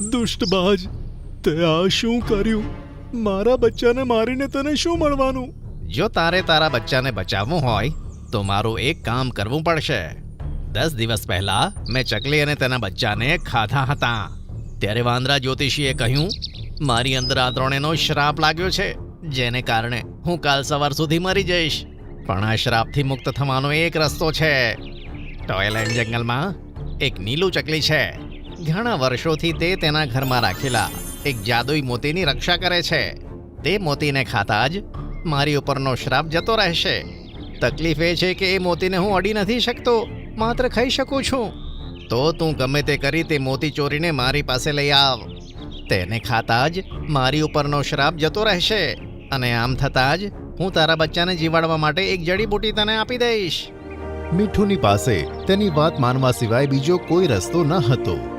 દુષ્ટબાજ તે આ શું કર્યું? મારા બચ્ચાને મારીને તને શું મળવાનું? જો તારે તારા બચ્ચાને બચાવવું હોય, તો મારું એક કામ કરવું પડશે. દસ દિવસ પહેલા મેં ચકલી અને તેના બચ્ચાને ખાધા હતા. ત્યારે વાંદરા જ્યોતિષીએ કહ્યું, મારી અંદર આ ત્રણેનો શ્રાપ લાગ્યો છે, જેને કારણે હું કાલ સવાર સુધી મરી જઈશ. પણ આ શ્રાપથી મુક્ત થવાનો એક રસ્તો છે. ટોયલેન્ડ જંગલમાં એક નીલું ચકલી છે. ઘણા વર્ષોથી તે તેના ઘરમાં રાખેલા એક જાદુઈ મોતીની રક્ષા કરે છે. તે મોતીને ખાતા જ મારી ઉપરનો શ્રાપ જતો રહેશે. તકલીફ એ છે કે એ મોતીને હું અડી નથી શકતો, માત્ર ખાઈ શકું છું. તો તું ગમે તે કરી તે મોતી ચોરીને મારી પાસે લઈ આવ. તેને ખાતા જ મારી ઉપરનો શ્રાપ જતો રહેશે અને આમ થતાં જ હું તારા બચ્ચાને જીવાડવા માટે એક જડીબૂટી તને આપી દઈશ. મીઠુની પાસે તેની વાત માનવા સિવાય બીજો કોઈ રસ્તો ન હતો.